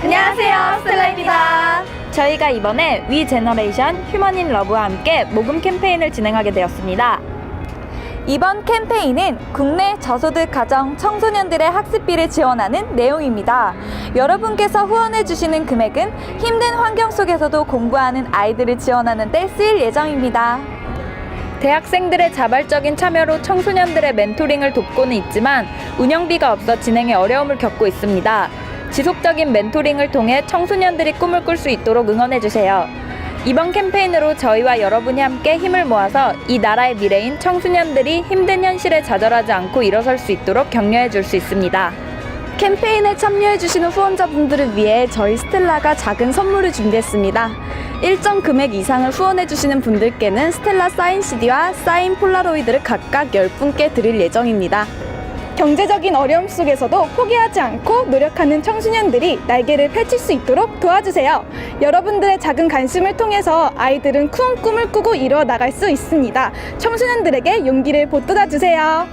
안녕하세요, 스텔라입니다. 저희가 이번에 위 제너레이션 휴먼인 러브와 함께 모금 캠페인을 진행하게 되었습니다. 이번 캠페인은 국내 저소득 가정 청소년들의 학습비를 지원하는 내용입니다. 여러분께서 후원해 주시는 금액은 힘든 환경 속에서도 공부하는 아이들을 지원하는 데 쓰일 예정입니다. 대학생들의 자발적인 참여로 청소년들의 멘토링을 돕고는 있지만 운영비가 없어 진행에 어려움을 겪고 있습니다. 지속적인 멘토링을 통해 청소년들이 꿈을 꿀 수 있도록 응원해 주세요. 이번 캠페인으로 저희와 여러분이 함께 힘을 모아서 이 나라의 미래인 청소년들이 힘든 현실에 좌절하지 않고 일어설 수 있도록 격려해 줄 수 있습니다. 캠페인에 참여해주시는 후원자분들을 위해 저희 스텔라가 작은 선물을 준비했습니다. 일정 금액 이상을 후원해주시는 분들께는 스텔라 사인 CD와 사인 폴라로이드를 각각 10분께 드릴 예정입니다. 경제적인 어려움 속에서도 포기하지 않고 노력하는 청소년들이 날개를 펼칠 수 있도록 도와주세요. 여러분들의 작은 관심을 통해서 아이들은 큰 꿈을 꾸고 이루어 나갈 수 있습니다. 청소년들에게 용기를 보태다 주세요.